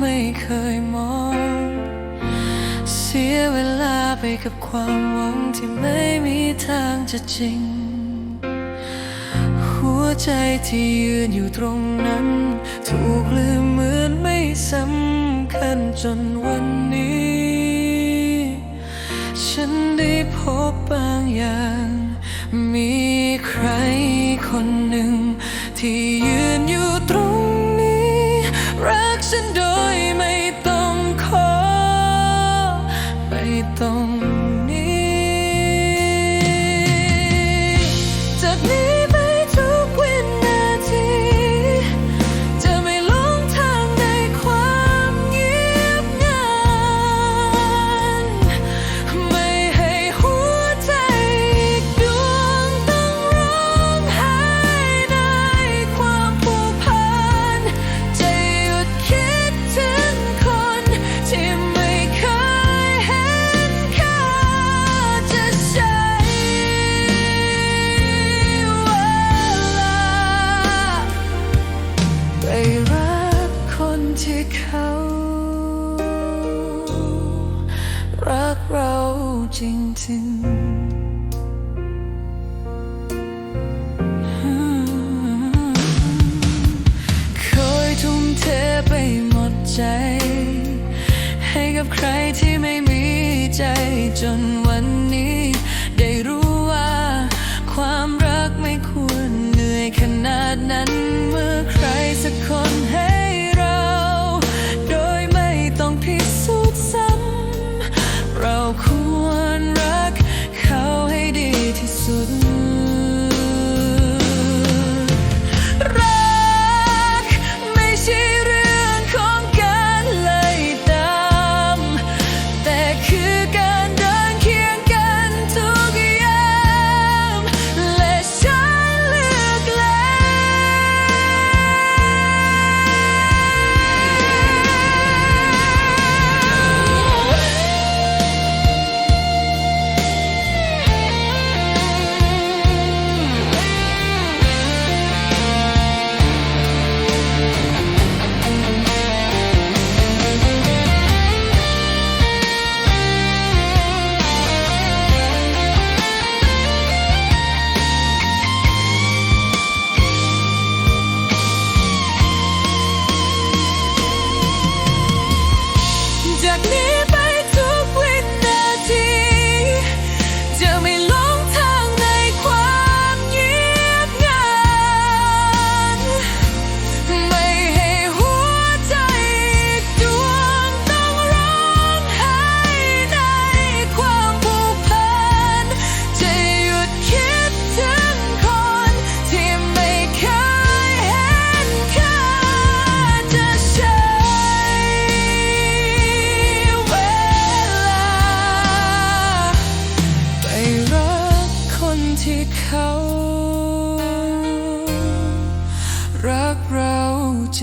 ไม่เคยมอง เสียเวลาไปกับความหวังที่ไม่มีทางจะจริง หัวใจที่ยืนอยู่ตรงนั้น ถูกลืมเหมือนไม่สำคัญจนวันนี้ ฉันได้พบบางอย่าง มีใครคนหนึ่งที่ จริงๆทุ่มเทไปหมดใจ ให้กับใคร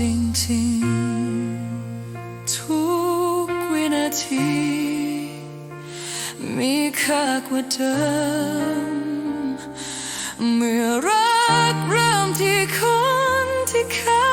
จริงๆ ทุกวินาที มีค่ากว่าเดิม เมื่อรักเริ่มที่คนที่เคย